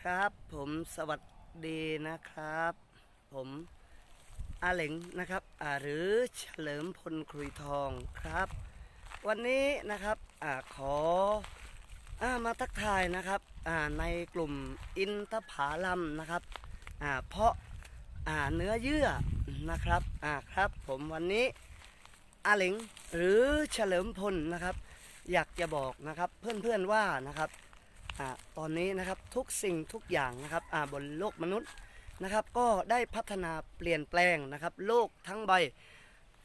ครับผมสวัสดีนะครับ ผมอาเหลงนะครับหรือเฉลิมพลครุยทองครับ วันนี้นะครับอขออมาทักทายนะครับในกลุ่มอินทผาลัมนะครับเพาะาเนื้อเยื่อนะครับครับผมวันนี้อาเหลงหรือเฉลิมพลนะครับ อยากจะบอกนะครับเพื่อนๆว่านะครับ อ่าตอนนี้นะครับทุกสิ่งทุกอย่างนะครับอ่าบนโลกมนุษย์นะครับ ก็ได้พัฒนาเปลี่ยนแปลงนะครับ โลกทั้งใบ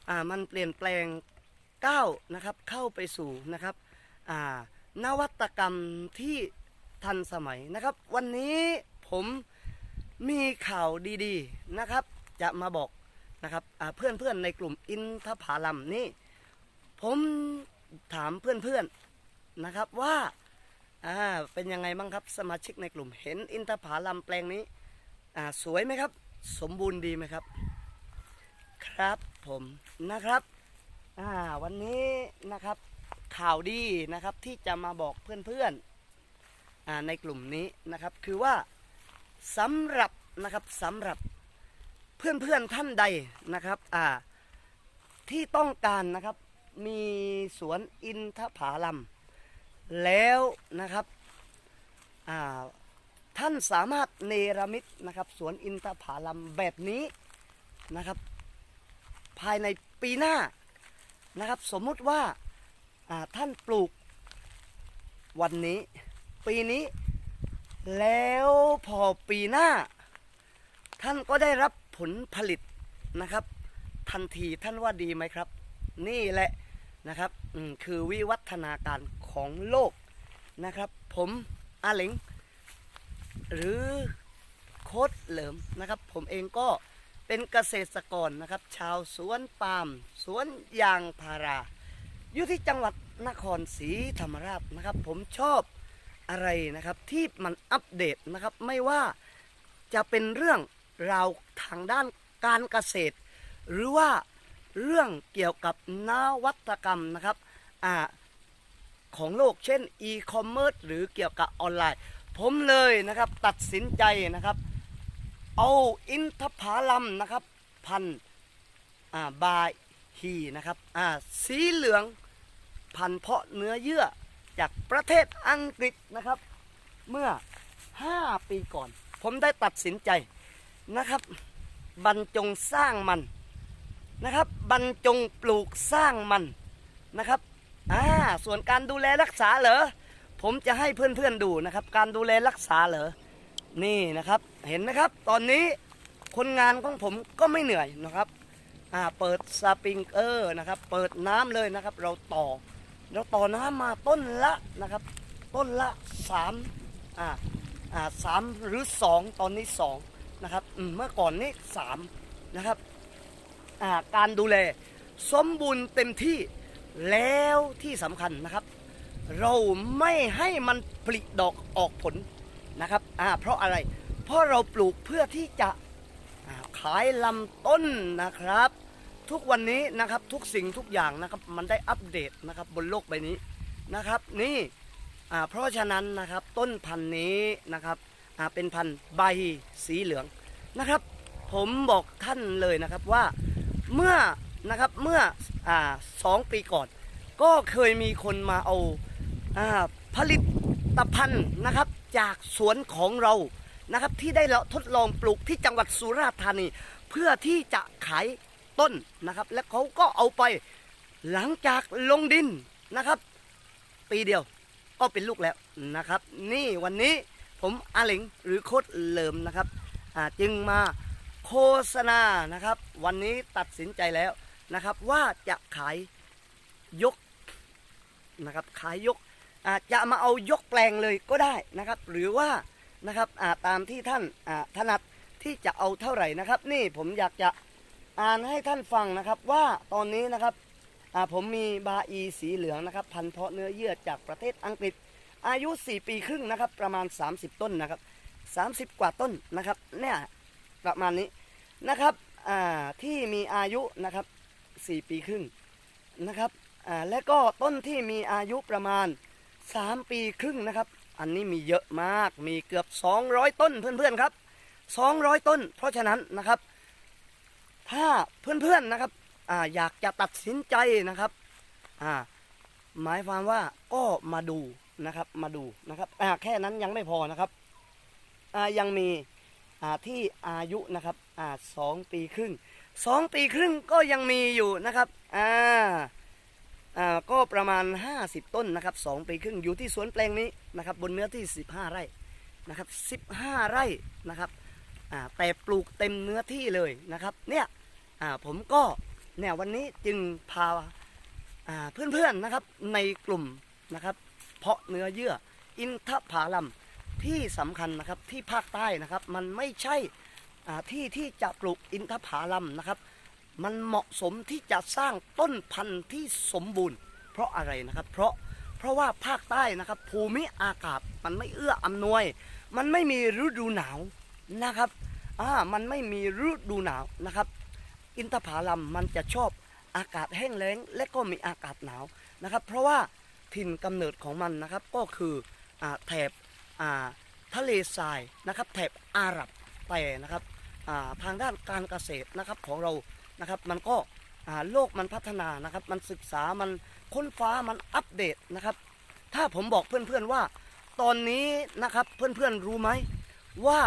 อ่ามันเปลี่ยนแปลงก้าวนะครับเข้าไปสู่นะครับอ่านวัตกรรมที่ทันสมัยนะครับ วันนี้ผมมีข่าวดีๆนะครับ จะมาบอกนะครับเพื่อนๆในกลุ่มอินทผาลัมนี่ผมถามเพื่อนๆนะครับว่า อ่าเป็นยังไงบ้างครับ สมาชิกในกลุ่มเห็นอินทผาลัมแปลงนี้อ่าสวยไหมครับ สมบูรณ์ดีไหมครับ ครับผมนะครับอ่าวันนี้นะครับข่าวดีนะครับที่จะมาบอกเพื่อนๆอ่าในกลุ่มนี้นะครับ คือว่าสำหรับนะครับสำหรับเพื่อนๆท่านใดนะครับอ่าที่ต้องการนะครับมีสวนอินทผาลัม แล้วนะครับท่านสามารถเนรมิตนะครับสวนอินทผาลัมแบบนี้นะครับ ภายในปีหน้านะครับ สมมุติว่าาท่านปลูกวันนี้ ปีนี้ แล้วพอปีหน้า ท่านก็ได้รับผลผลิตนะครับ ทันทีท่านว่าดีไหมครับ นี่แหละนะครับคือวิวัฒนาการ ของโลกนะครับ ผมอาเหลงหรือโคดเหลิมนะครับ ผมเองก็เป็นเกษตรกรนะครับ ชาวสวนปาล์มสวนยางพาราอยู่ที่จังหวัดนครศรีธรรมราชนะครับ ผมชอบอะไรนะครับที่มันอัปเดตนะครับ ไม่ว่าจะเป็นเรื่องราวทางด้านการเกษตร หรือว่าเรื่องเกี่ยวกับนวัตกรรมนะครับอ่า ของโลก เช่นอีคอมเมิร์ซหรือเกี่ยวกับออนไลน์ ผมเลยนะครับตัดสินใจนะครับ เอาอินทผลัมนะครับพันอ่าบายฮีนะครับอ่าสีเหลืองพันเพาะเนื้อเยื่อจากประเทศอังกฤษนะครับ เมื่อ 5 ปีก่อน ผมได้ตัดสินใจนะครับ บรรจงสร้างมันนะครับ บรรจงปลูกสร้างมันนะครับ อ่าส่วนการดูแลรักษาเหรอผมจะให้เพื่อนๆดูนะครับ การดูแลรักษาเหรอนี่นะครับ เห็นไหมครับ ตอนนี้คนงานของผมก็ไม่เหนื่อยนะครับอ่าเปิดสปริงเกอร์นะครับ เปิดน้ำเลยนะครับ เราต่อ เราต่อน้ำมาต้นละนะครับ ต้นละสามอ่าอ่าสามหรือสองตอนนี้สองนะครับเมื่อก่อนนี้สามนะครับอ่าการดูแล สมบูรณ์เต็มที่ แล้วที่สำคัญนะครับ เราไม่ให้มันผลิดอกออกผลนะครับอ่าเพราะอะไร เพราะเราปลูกเพื่อที่จะขายลำต้นนะครับ ทุกวันนี้นะครับทุกสิ่งทุกอย่างนะครับมันได้อัปเดตนะครับบนโลกใบนี้นะครับ นี่อ่าเพราะฉะนั้นนะครับต้นพันธุ์นี้นะครับอ่าเป็นพันธุ์ใบสีเหลืองนะครับ ผมบอกท่านเลยนะครับว่าเมื่อ นะครับเมื่ออ่าสองปีก่อน ก็เคยมีคนมาเอาอ่าผลิตภัณฑ์นะครับจากสวนของเรานะครับที่ได้เราทดลองปลูกที่จังหวัดสุราษฎร์ธานี เพื่อที่จะขายต้นนะครับ และเขาก็เอาไปหลังจากลงดินนะครับ ปีเดียวก็เป็นลูกแล้วนะครับ นี่วันนี้ผมอาหลิงหรือโคดเลิมนะครับจึงมาโฆษณานะครับ วันนี้ตัดสินใจแล้ว นะครับ ว่าจะขายยกนะครับขายยกอาจจะมาเอายกแปลงเลยก็ได้นะครับ หรือว่านะครับตามที่ท่านถนัดที่จะเอาเท่าไหร่นะครับ นี่ผมอยากจะอ่านให้ท่านฟังนะครับว่าตอนนี้นะครับผมมีบาอีสีเหลืองนะครับ พันธุ์เพาะเนื้อเยื่อจากประเทศอังกฤษ อายุ 4 ปีครึ่งนะครับ ประมาณ 30 ต้นนะครับ 30 กว่าต้นนะครับเนี่ยประมาณนี้นะครับที่มีอายุนะครับ 4ปีครึ่งนะครับอ่าและก็ต้นที่มีอายุประมาณ 3 ปีครึ่งนะครับ อันนี้มีเยอะมากมีเกือบ 200 ต้นเพื่อนๆครับ 200 ต้น เพราะฉะนั้นนะครับ ถ้าเพื่อนๆนะครับอ่าอยากจะตัดสินใจนะครับอ่าหมายความว่าก็มาดูนะครับมาดูนะครับอ่าแค่นั้นยังไม่พอนะครับอ่ายังมีอ่าที่อายุนะครับอ่าสองปีครึ่ง สองปีครึ่งก็ยังมีอยู่นะครับอ่าอ่าก็ประมาณ 50 ต้นนะครับสองปีครึ่งอยู่ที่สวนแปลงนี้นะครับบนเนื้อที่ 15 ไร่นะครับ15 ไร่นะครับอ่าแต่ปลูกเต็มเนื้อที่เลยนะครับเนี่ยอ่าผมก็เนี่ยวันนี้จึงพาอ่าเพื่อนๆนะครับในกลุ่มนะครับเพาะเนื้อเยื่ออินทผลัมที่สำคัญนะครับที่ภาคใต้นะครับมันไม่ใช่ ที่ที่จะปลูกอินทผลัมนะครับ มันเหมาะสมที่จะสร้างต้นพันธุ์ที่สมบูรณ์ เพราะอะไรนะครับ เพราะเพราะว่าภาคใต้นะครับ ภูมิอากาศมันไม่เอื้ออำนวย มันไม่มีฤดูหนาวนะครับอ่ามันไม่มีฤดูหนาวนะครับ อินทผลัมมันจะชอบอากาศแห้งแล้ง และก็มีอากาศหนาวนะครับ เพราะว่าถิ่นกำเนิดของมันนะครับก็คืออแถบทะเลทรายนะครับ แถบอาหรับแต่นะครับ ทางด้านการเกษตรนะครับของเรานะครับ มันก็โลกมันพัฒนานะครับ มันศึกษามันค้นฟ้ามันอัปเดตนะครับ ถ้าผมบอกเพื่อนๆว่า ตอนนี้นะครับเพื่อนๆรู้ไหมว่า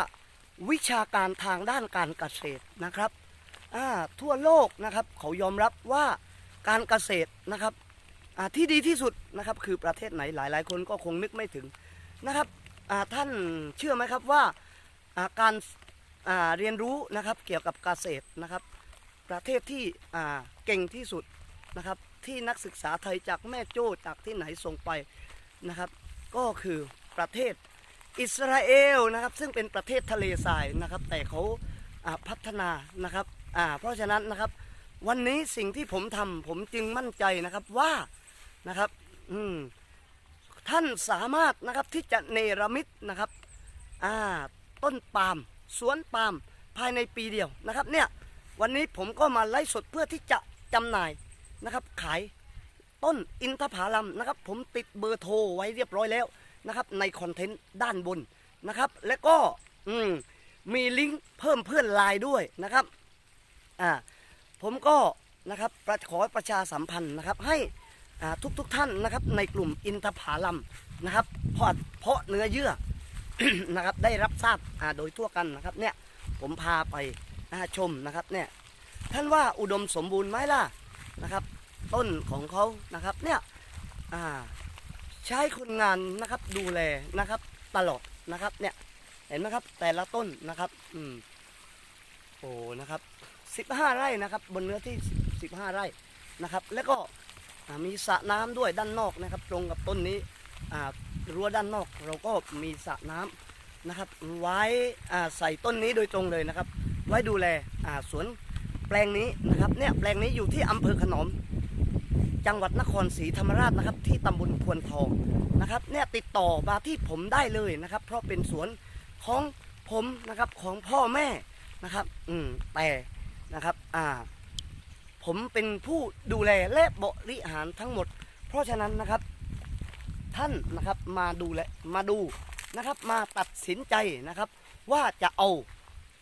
วิชาการทางด้านการเกษตรนะครับทั่วโลกนะครับเขายอมรับว่าการเกษตรนะครับที่ดีที่สุดนะครับคือประเทศไหนหลาย ๆ คนก็คงนึกไม่ถึงนะครับท่านเชื่อไหมครับว่าการ เรียนรู้นะครับเกี่ยวกับเกษตรนะครับ ประเทศที่เก่งที่สุดนะครับที่นักศึกษาไทยจากแม่โจ้จากที่ไหนส่งไปนะครับ ก็คือประเทศอิสราเอลนะครับ ซึ่งเป็นประเทศทะเลทรายนะครับ แต่เขาาพัฒนานะครับเพราะฉะนั้นนะครับ วันนี้สิ่งที่ผมทำผมจึงมั่นใจนะครับว่านะครับท่านสามารถนะครับที่จะเนรมิตนะครับต้นปาล์ม สวนปาล์มภายในปีเดียวนะครับเนี่ยวันนี้ผมก็มาไลฟ์สดเพื่อที่จะจำหน่ายนะครับ ขายต้นอินทผลัมนะครับ ผมติดเบอร์โทรไว้เรียบร้อยแล้วนะครับในคอนเทนต์ด้านบนนะครับ และก็อืมมีลิงก์เพิ่มเพื่อนไลน์ด้วยนะครับอ่าผมก็นะครับประขอประชาสัมพันธ์นะครับให้อ่าทุกทท่านนะครับในกลุ่มอินทผลัมนะครับเพาะเพาะเนื้อเยื่อ นะครับ ได้รับทราบโดยทั่วกันนะครับ เนี่ยผมพาไปชมนะครับเนี่ยท่านว่าอุดมสมบูรณ์ไหมล่ะนะครับ ต้นของเขานะครับเนี่ยใช้คนงานนะครับดูแลนะครับตลอดนะครับเนี่ยเห็นไหมครับแต่ละต้นนะครับอืมโอ้นะครับ15ไร่นะครับ บนเนื้อที่15ไร่นะครับ แล้วก็มีสระน้ำด้วยด้านนอกนะครับ ตรงกับต้นนี้อ่า รั้วด้านนอก เราก็มีสระน้ำนะครับ ไว้ใส่ต้นนี้โดยตรงเลยนะครับ ไว้ดูแลสวนแปลงนี้นะครับเนี่ยแปลงนี้อยู่ที่อำเภอขนอมจังหวัดนครศรีธรรมราชนะครับ ที่ตำบลควนทองนะครับ เนี่ยติดต่อมาที่ผมได้เลยนะครับ เพราะเป็นสวนของผมนะครับของพ่อแม่นะครับ อืมแต่นะครับอ่าผมเป็นผู้ดูแลและบริหารทั้งหมด เพราะฉะนั้นนะครับ ท่านนะครับ มาดูและมาดูนะครับมาตัดสินใจนะครับ ว่าจะเอา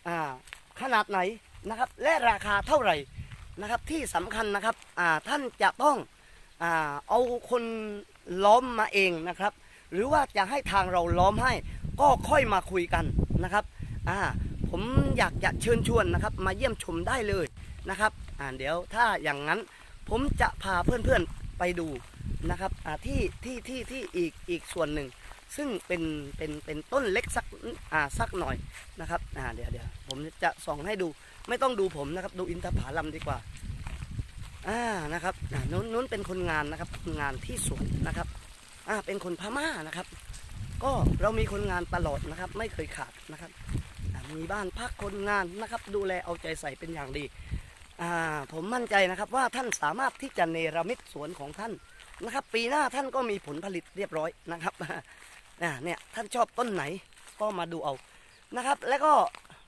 อ่าขนาดไหนนะครับ และราคาเท่าไหร่นะครับที่สำคัญนะครับอ่าท่านจะต้องอ่าเอาคนล้อมมาเองนะครับ หรือว่าจะให้ทางเราล้อมให้ ก็ค่อยมาคุยกันนะครับอ่าผมอยากจะเชิญชวนนะครับ มาเยี่ยมชมได้เลยนะครับอ่าเดี๋ยวถ้าอย่างนั้นผมจะพาเพื่อนๆไปดู นะครับที่ที่ที่ที่อีกอีกส่วนหนึ่ง ซึ่งเป็นเป็นเป็นต้นเล็กสักอ่าสักหน่อยนะครับอ่าเดี๋ยวเดี๋ยวผมจะส่องให้ดูไม่ต้องดูผมนะครับ ดูอินทผลัมดีกว่าอ่านะครับอ่านู้นนู้นเป็นคนงานนะครับคนงานที่สวนนะครับอ่าเป็นคนพม่านะครับ ก็เรามีคนงานตลอดนะครับ ไม่เคยขาดนะครับมีบ้านพักคนงานนะครับ ดูแลเอาใจใส่เป็นอย่างดีอ่าผมมั่นใจนะครับว่าท่านสามารถที่จะเนรมิตสวนของท่าน นะครับ ปีหน้าท่านก็มีผลผลิตเรียบร้อยนะครับเนี่ยท่านชอบต้นไหนก็มาดูเอานะครับ แล้วก็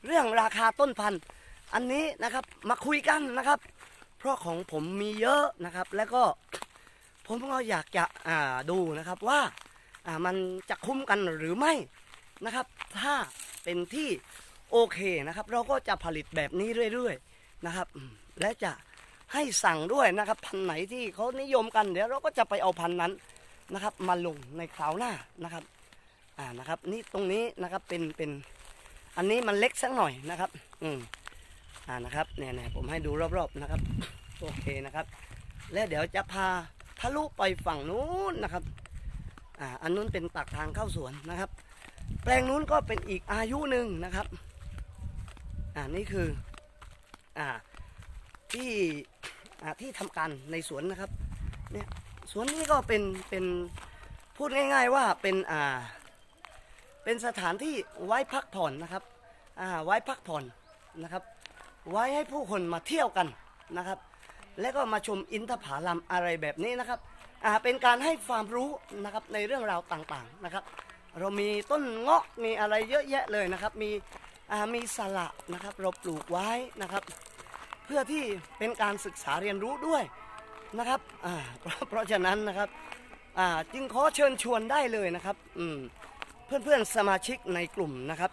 เรื่องราคาต้นพันธุ์อันนี้นะครับมาคุยกันนะครับ เพราะของผมมีเยอะนะครับ แล้วก็ผมก็อยากจะอ่าดูนะครับว่าอ่ามันจะคุ้มกันหรือไม่นะครับ ถ้าเป็นที่โอเคนะครับ เราก็จะผลิตแบบนี้เรื่อย ๆ นะครับ และจะ ให้สั่งด้วยนะครับ พันไหนที่เขานิยมกันเดี๋ยวเราก็จะไปเอาพันนั้นนะครับ มาลงในคราวหน้านะครับอ่านะครับ นี่ตรงนี้นะครับเป็นเป็นอันนี้มันเล็กสักหน่อยนะครับ อืมอ่านะครับเนี่ยเนี่ยผมให้ดูรอบๆนะครับโอเคนะครับ แล้วเดี๋ยวจะพาทะลุไปฝั่งนู้นนะครับอ่าอันนู้นเป็นปากทางเข้าสวนนะครับ แปลงนู้นก็เป็นอีกอายุหนึ่งนะครับอ่านี่คืออ่า ที่ที่ทำการในสวนนะครับเนี่ยสวนนี้ก็เป็นเป็นพูดง่าย ๆว่าเป็นอ่าเป็นสถานที่ไว้พักผ่อนนะครับอ่าไว้พักผ่อนนะครับ ไว้ให้ผู้คนมาเที่ยวกันนะครับ และก็มาชมอินทผลัมอะไรแบบนี้นะครับอ่าเป็นการให้ความรู้นะครับในเรื่องราวต่างๆนะครับ เรามีต้นเงาะมีอะไรเยอะแยะเลยนะครับ มีอ่ามีสละนะครับ เราปลูกไว้นะครับ เพื่อที่เป็นการศึกษาเรียนรู้ด้วยนะครับเพราะเพราะฉะนั้นนะครับจึงขอเชิญชวนได้เลยนะครับอืมเพื่อนสมาชิกในกลุ่มนะครับ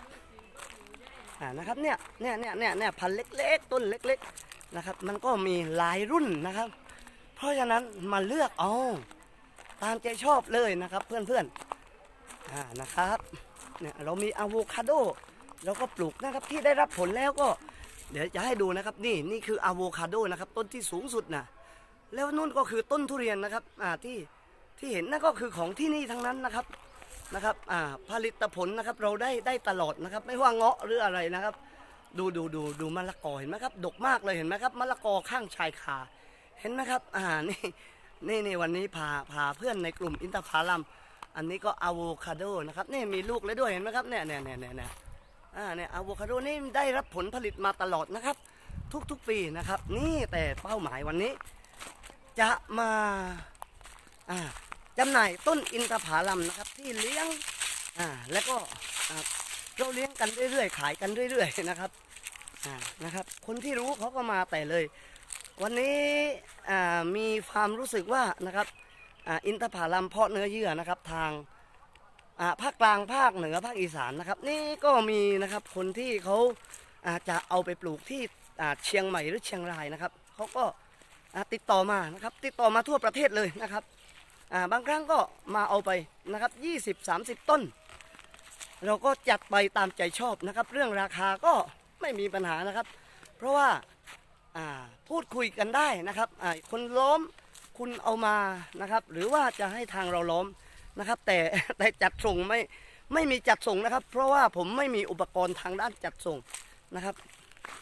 นะครับเนี่ยเนี่ยเนี่ยเนี่ยเนี่ยพันธุ์เล็กๆ ต้นเล็กๆนะครับ มันก็มีหลายรุ่นนะครับ เพราะฉะนั้นมาเลือกเอาตามใจชอบเลยนะครับเพื่อนๆอ่านะครับเนี่ยเรามีอะโวคาโดเราก็ปลูกนะครับที่ได้รับผลแล้วก็ เดี๋ยวจะให้ดูนะครับนี่นี่คืออะโวคาโดนะครับต้นที่สูงสุดนะแล้วนู่นก็คือต้นทุเรียนนะครับอ่าที่ที่เห็นนั่นก็คือของที่นี่ทั้งนั้นนะครับนะครับอ่าผลิตผลนะครับเราได้ได้ตลอดนะครับ ไม่ว่าเงาะหรืออะไรนะครับ ดูดูดูดูมะละกอเห็นไหมครับดกมากเลยเห็นไหมครับมะละกอข้างชายคาเห็นไหมครับอ่านี่นี่นี่วันนี้พาพาเพื่อนในกลุ่มอินทผลัมอันนี้ก็อะโวคาโดนะครับนี่มีลูกแล้วด้วยเห็นไหมครับเนี่ยเนี่ยเนี่ยเนี่ยเนี่ย อ่าเนี่ยอะโวคาโดนี่ได้รับผลผลิตมาตลอดนะครับ ทุกๆปีนะครับ นี่แต่เป้าหมายวันนี้ จะมาอ่าจำหน่ายต้นอินทผลัมนะครับ ที่เลี้ยงอ่าแล้วก็เราเลี้ยงกันเรื่อยๆขายกันเรื่อยๆนะครับอ่านะครับ คนที่รู้เขาก็มาแต่เลย วันนี้อ่ามีความรู้สึกว่านะครับอ่าอินทผลัมเพาะเนื้อเยื่อนะครับทาง ภาคกลางภาคเหนือภาคอีสานนะครับ นี่ก็มีนะครับคนที่เขาอาจจะเอาไปปลูกที่เชียงใหม่หรือเชียงรายนะครับเขาก็ติดต่อมานะครับ ติดต่อมาทั่วประเทศเลยนะครับาบางครั้งก็มาเอาไปนะครับ 20-30 ต้น เราก็จัดไปตามใจชอบนะครับ เรื่องราคาก็ไม่มีปัญหานะครับ เพราะว่าาพูดคุยกันได้นะครับคนล้อมคุณเอามานะครับ หรือว่าจะให้ทางเราล้อม นะครับ แต่แต่จัดส่งไม่ไม่มีจัดส่งนะครับ เพราะว่าผมไม่มีอุปกรณ์ทางด้านจัดส่งนะครับ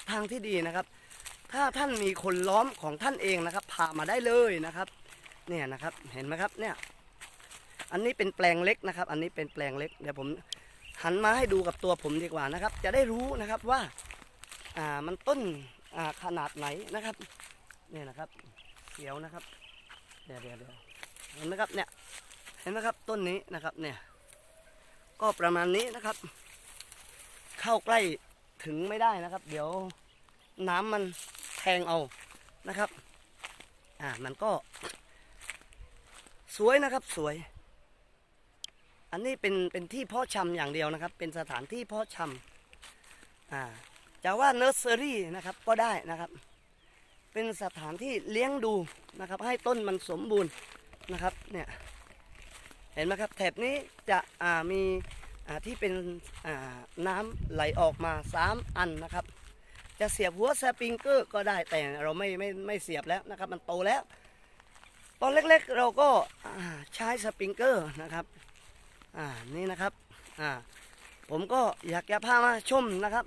ทางที่ดีนะครับ ถ้าท่านมีคนล้อมของท่านเองนะครับพามาได้เลยนะครับ เนี่ยนะครับเห็นไหมครับเนี่ย อันนี้เป็นแปลงเล็กนะครับ อันนี้เป็นแปลงเล็กเดี๋ยวผมหันมาให้ดูกับตัวผมดีกว่านะครับ จะได้รู้นะครับว่าอ่ามันต้นอ่าขนาดไหนนะครับเนี่ยนะครับเสียวนะครับเดี๋ยวเดี๋ยวเดี๋ยวเห็นไหมครับเนี่ย เห็นไหมครับต้นนี้นะครับเนี่ย ก็ประมาณนี้นะครับ เข้าใกล้ถึงไม่ได้นะครับ เดี๋ยวน้ำมันแทงเอานะครับ อ่ามันก็ สวยนะครับสวย อันนี้เป็นเป็นที่เพาะชำอย่างเดียวนะครับ เป็นสถานที่เพาะชำอ่าจะว่าเนอร์เซอรี่นะครับก็ได้นะครับ เป็นสถานที่เลี้ยงดูนะครับ ให้ต้นมันสมบูรณ์นะครับเนี่ย เห็นไหมครับแถบนี้จะมีที่เป็นน้ำไหลออกมา 3 อันนะครับ จะเสียบหัวสปริงเกอร์ก็ได้แต่เราไม่ไม่ไม่เสียบแล้วนะครับ มันโตแล้ว ตอนเล็กๆเราก็ใช้สปริงเกอร์นะครับอ่านี่นะครับอ่าผมก็อยากจะพามาชมนะครับ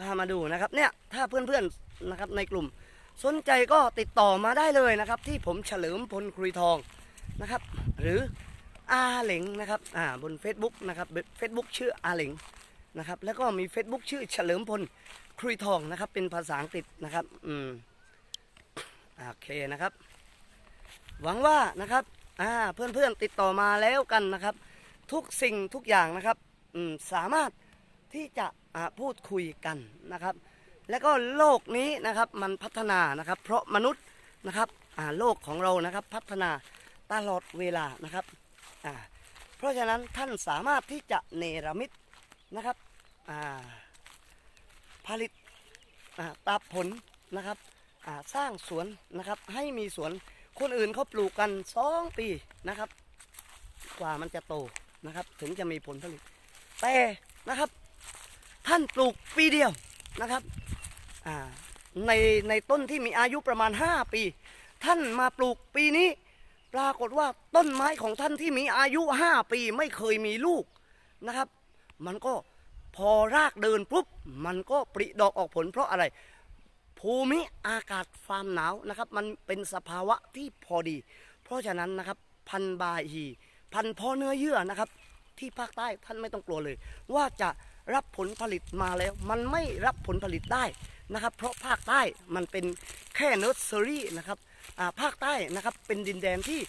พามาดูนะครับเนี่ยถ้าเพื่อนๆนะครับในกลุ่ม สนใจก็ติดต่อมาได้เลยนะครับ ที่ผมเฉลิมพลครุยทองนะครับ หรือ อาเหลงนะครับอ่าบน Facebook นะครับ Facebook ชื่ออาเหลงนะครับแล้วก็มี Facebook ชื่อเฉลิมพลครุยทองนะครับ เป็นภาษาอังกฤษนะครับอืมโอเคนะครับ หวังว่านะครับอ่าเพื่อนๆติดต่อมาแล้วกันนะครับ ทุกสิ่งทุกอย่างนะครับอืมสามารถที่จะอ่าพูดคุยกันนะครับ แล้วก็โลกนี้นะครับมันพัฒนานะครับ เพราะมนุษย์นะครับอ่าโลกของเรานะครับพัฒนาตลอดเวลานะครับ เพราะฉะนั้นท่านสามารถที่จะเนรมิตนะครับผลิตตาผลนะครับสร้างสวนนะครับให้มีสวนคนอื่นเขาปลูกกันสองปีนะครับ กว่ามันจะโตนะครับ ถึงจะมีผลผลิต แต่นะครับ ท่านปลูกปีเดียวนะครับในในต้นที่มีอายุประมาณ 5 ปี ท่านมาปลูกปีนี้ ปรากฏว่าต้นไม้ของท่านที่มีอายุ5ปีไม่เคยมีลูกนะครับ มันก็พอรากเดินปุ๊บมันก็ปริดอกออกผลเพราะอะไร ภูมิอากาศความหนาวนะครับ มันเป็นสภาวะที่พอดี เพราะฉะนั้นนะครับพันบาฮีพันพ่อเนื้อเยื่อนะครับ ที่ภาคใต้ท่านไม่ต้องกลัวเลย ว่าจะรับผลผลิตมาแล้ว มันไม่รับผลผลิตได้นะครับ เพราะภาคใต้มันเป็นแค่เนอร์เซอรี่นะครับ ภาคใต้นะครับเป็นดินแดนที่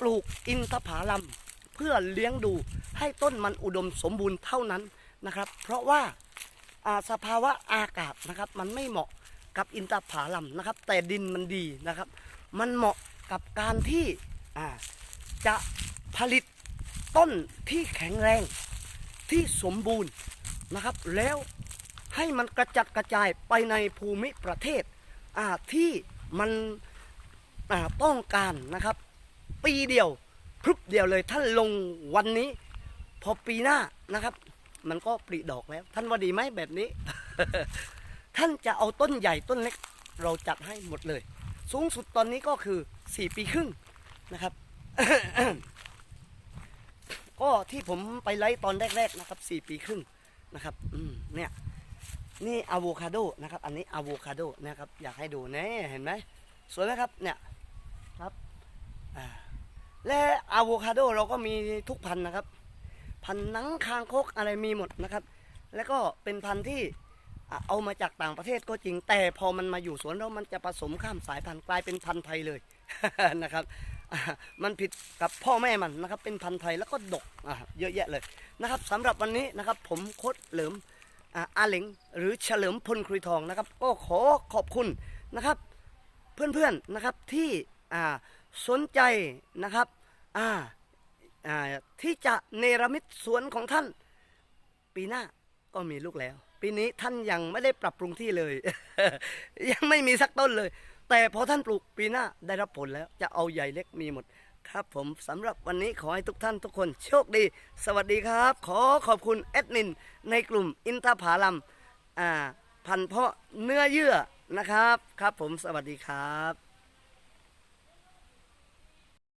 ปลูกอินทผลัมเพื่อเลี้ยงดูให้ต้นมันอุดมสมบูรณ์เท่านั้นนะครับ เพราะว่าสภาวะอากาศนะครับ มันไม่เหมาะกับอินทผลัมนะครับ แต่ดินมันดีนะครับ มันเหมาะกับการที่จะผลิตต้นที่แข็งแรงที่สมบูรณ์นะครับ แล้วให้มันกระจัดกระจายไปในภูมิประเทศที่ มันต้องการนะครับ ปีเดียวพรึบเดียวเลยท่านลงวันนี้ พอปีหน้านะครับ มันก็ปลีดอกแล้ว ท่านว่าดีไหมแบบนี้ ท่านจะเอาต้นใหญ่ต้นเล็ก เราจัดให้หมดเลย สูงสุดตอนนี้ก็คือ4ปีครึ่งนะครับก็ที่ผมไปไลฟ์ตอนแรก ๆ นะครับ4ปีครึ่งนะครับ อืมเนี่ย นี่อะโวคาโดนะครับ อันนี้อะโวคาโดนะครับ อยากให้ดูแน่เห็นไหมสวยไหมครับเนี่ยครับและอะโวคาโดเราก็มีทุกพันธุ์นะครับ พันธุ์หนังคางคกอะไรมีหมดนะครับ แล้วก็เป็นพันธุ์ที่เอามาจากต่างประเทศก็จริง แต่พอมันมาอยู่สวนเรามันจะผสมข้ามสายพันธุ์กลายเป็นพันธุ์ไทยเลยนะครับมันผิดกับพ่อแม่มันนะครับ เป็นพันธุ์ไทยแล้วก็ดกเยอะแยะเลยนะครับสำหรับวันนี้นะครับ ผมโคดเหลิม อาเหลงหรือเฉลิมพลครุยทองนะครับ ก็ขอขอบคุณนะครับ เพื่อนๆนะครับที่สนใจนะครับที่จะเนรมิตสวนของท่าน ปีหน้าก็มีลูกแล้ว ปีนี้ท่านยังไม่ได้ปรับปรุงที่เลย ยังไม่มีสักต้นเลย แต่พอท่านปลูกปีหน้าได้รับผลแล้วจะเอาใหญ่เล็กมีหมด ครับผมสำหรับวันนี้ขอให้ทุกท่านทุกคนโชคดี สวัสดีครับ ขอขอบคุณแอดมินในกลุ่มอินทผาลัมอ่าพันธ์เพาะเนื้อเยื่อนะครับ ครับผมสวัสดีครับ